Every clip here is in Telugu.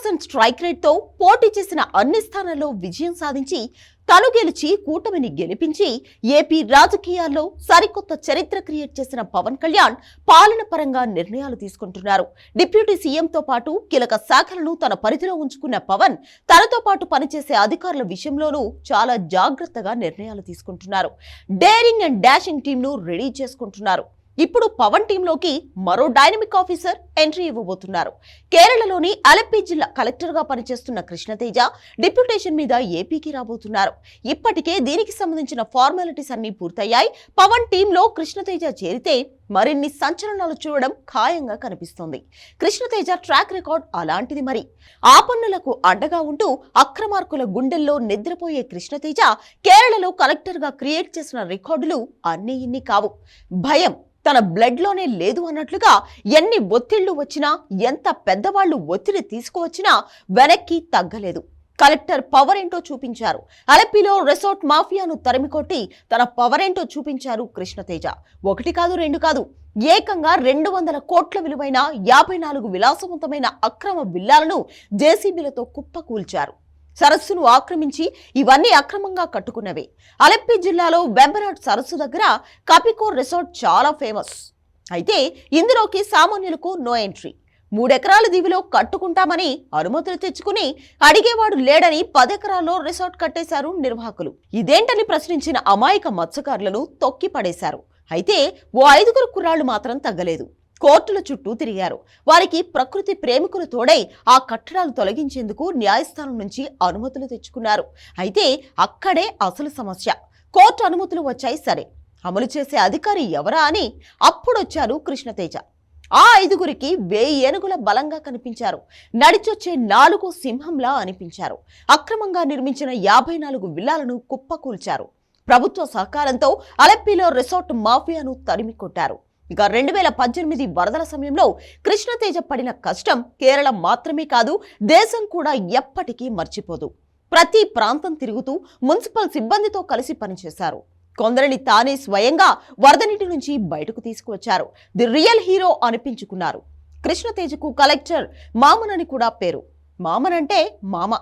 పర్సెంట్ స్ట్రైక్ రేట్తో పోటీ చేసిన అన్ని స్థానాల్లో విజయం సాధించి తను గెలిచి కూటమిని గెలిపించి ఏపీ రాజకీయాల్లో సరికొత్త చరిత్ర క్రియేట్ చేసిన పవన్ కళ్యాణ్ పాలన పరంగా నిర్ణయాలు తీసుకుంటున్నారు. డిప్యూటీ సీఎంతో పాటు కీలక శాఖలను తన పరిధిలో ఉంచుకున్న పవన్ తనతో పాటు పనిచేసే అధికారుల విషయంలోనూ చాలా జాగ్రత్తగా నిర్ణయాలు తీసుకుంటున్నారు. డేరింగ్ అండ్ డాషింగ్ టీంను రెడీ చేసుకుంటున్నారు. ఇప్పుడు పవన్ టీంలోకి మరో డైనమిక్ ఆఫీసర్ ఎంట్రీ ఇవ్వబోతున్నారు. కేరళలోని అలెప్పి జిల్లా కలెక్టర్గా పనిచేస్తున్న కృష్ణతేజ డిప్యూటేషన్ మీద ఏపీకి రాబోతున్నారు. ఇప్పటికే దీనికి సంబంధించిన ఫార్మాలిటీస్ అన్ని పూర్తయ్యాయి. పవన్ టీంలో కృష్ణతేజ చేరితే మరిన్ని సంచలనాలు చూడడం ఖాయంగా కనిపిస్తోంది. కృష్ణతేజ ట్రాక్ రికార్డ్ అలాంటిది మరి. ఆపన్నులకు అండగా ఉంటూ అక్రమార్కుల గుండెల్లో నిద్రపోయే కృష్ణతేజ కేరళలో కలెక్టర్గా క్రియేట్ చేసిన రికార్డులు అన్ని ఇన్ని కావు. భయం తన బ్లడ్లోనే లేదు అన్నట్లుగా ఎన్ని ఒత్తిళ్ళు వచ్చినా ఎంత పెద్దవాళ్ళు ఒత్తిడి తీసుకువచ్చినా వెనక్కి తగ్గలేదు. కలెక్టర్ పవర్ ఏంటో చూపించారు. అలెప్పిలో రిసార్ట్ మాఫియాను తరిమికొట్టి తన పవర్ ఏంటో చూపించారు కృష్ణతేజ. ఒకటి కాదు రెండు కాదు. ఏకంగా రెండు వందల కోట్ల విలువైన యాభై నాలుగు విలాసవంతమైన అక్రమ బిల్లాలను జేసీబీలతో కుప్పకూల్చారు. సరస్సును ఆక్రమించి ఇవన్నీ అక్రమంగా కట్టుకున్నవే. అలెప్పి జిల్లాలో వెంబనాడ్ సరస్సు దగ్గర కపికోర్ రిసార్ట్ చాలా ఫేమస్. అయితే ఇందులోకి సామాన్యులకు నో ఎంట్రీ. మూడెకరాల దీవిలో కట్టుకుంటామని అనుమతులు తెచ్చుకుని అడిగేవాడు లేడని పదెకరాల్లో రిసార్ట్ కట్టేశారు నిర్వాహకులు. ఇదేంటని ప్రశ్నించిన అమాయక మత్స్యకారులను తొక్కి పడేశారు అయితే ఓ ఐదుగురు కుర్రాళ్ళు మాత్రం తగ్గలేదు. కోర్టుల చుట్టూ తిరిగారు. వారికి ప్రకృతి ప్రేమికులు తోడై ఆ కట్టడాలు తొలగించేందుకు న్యాయస్థానం నుంచి అనుమతులు తెచ్చుకున్నారు. అయితే అక్కడే అసలు సమస్య. కోర్టు అనుమతులు వచ్చాయి సరే. అమలు చేసే అధికారి ఎవరా అని అప్పుడొచ్చారు కృష్ణతేజ. ఆ ఐదుగురికి వేయి ఏనుగుల బలంగా కనిపించారు. నడిచొచ్చే నాలుగు సింహంలా అనిపించారు. అక్రమంగా నిర్మించిన యాభై నాలుగు విల్లాలను కుప్పకూల్చారు. ప్రభుత్వ సహకారంతో అలెప్పిలో రిసార్ట్ మాఫియాను తరిమి కొట్టారు ఇక రెండు వేల పద్దెనిమిది వరదల సమయంలో కృష్ణతేజ పడిన కష్టం కేరళ మాత్రమే కాదు దేశం కూడా ఎప్పటికీ మర్చిపోదు. ప్రతి ప్రాంతం తిరుగుతూ మున్సిపల్ సిబ్బందితో కలిసి పనిచేశారు. కొందరిని తానే స్వయంగా వరద నీటి నుంచి బయటకు తీసుకువచ్చారు. ది రియల్ హీరో అనిపించుకున్నారు కృష్ణతేజకు కలెక్టర్ మామనని కూడా పేరు. మామనంటే మామ.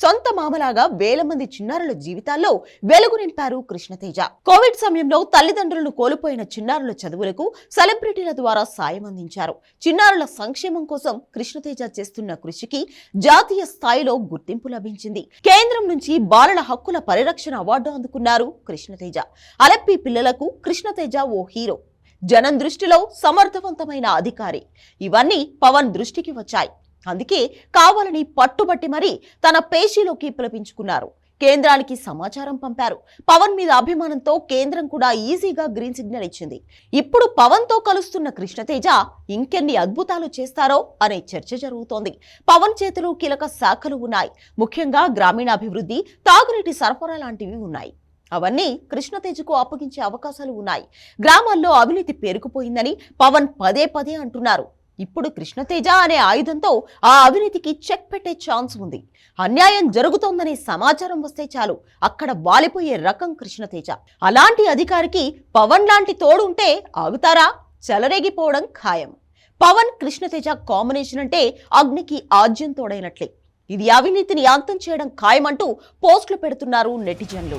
సొంత మామలాగా వేల మంది చిన్నారుల జీవితాల్లో వెలుగు నింపారు కృష్ణతేజ. కోవిడ్ సమయంలో తల్లిదండ్రులను కోల్పోయిన చిన్నారుల చదువులకు సెలబ్రిటీల ద్వారా సాయం అందించారు. చిన్నారుల సంక్షేమం కోసం కృష్ణతేజ చేస్తున్న కృషికి జాతీయ స్థాయిలో గుర్తింపు లభించింది. కేంద్రం నుంచి బాలల హక్కుల పరిరక్షణ అవార్డు అందుకున్నారు కృష్ణతేజ. అలెప్పి పిల్లలకు కృష్ణతేజ ఓ హీరో. జనం దృష్టిలో సమర్థవంతమైన అధికారి. ఇవన్నీ పవన్ దృష్టికి వచ్చాయి. అందుకే కావాలని పట్టుబట్టి మరీ తన పేషీలోకి పిలిపించుకున్నారు. కేంద్రానికి సమాచారం పంపారు. పవన్ మీద అభిమానంతో కేంద్రం కూడా ఈజీగా గ్రీన్ సిగ్నల్ ఇచ్చింది. ఇప్పుడు పవన్తో కలుస్తున్న కృష్ణతేజ ఇంకెన్ని అద్భుతాలు చేస్తారో అనే చర్చ జరుగుతోంది. పవన్ చేతిలో కీలక శాఖలు ఉన్నాయి. ముఖ్యంగా గ్రామీణాభివృద్ధి తాగునీటి సరఫరా లాంటివి ఉన్నాయి. అవన్నీ కృష్ణతేజకు అప్పగించే అవకాశాలు ఉన్నాయి. గ్రామాల్లో అవినీతి పేరుకుపోయిందని పవన్ పదే పదే అంటున్నారు. ఇప్పుడు కృష్ణతేజ అనే ఆయుధంతో ఆ అవినీతికి చెక్ పెట్టే ఛాన్స్ ఉంది. అన్యాయం జరుగుతోందనే సమాచారం వస్తే చాలు. అక్కడ వాలిపోయే రకం కృష్ణతేజ. అలాంటి అధికారికి పవన్ లాంటి తోడు ఉంటే ఆగుతారా? చెలరేగిపోవడం ఖాయం. పవన్ కృష్ణతేజ కాంబినేషన్ అంటే అగ్నికి ఆజ్యం తోడైనట్లే. ఇది అవినీతిని అంతం చేయడం ఖాయమంటూ పోస్టులు పెడుతున్నారు నెటిజన్లు.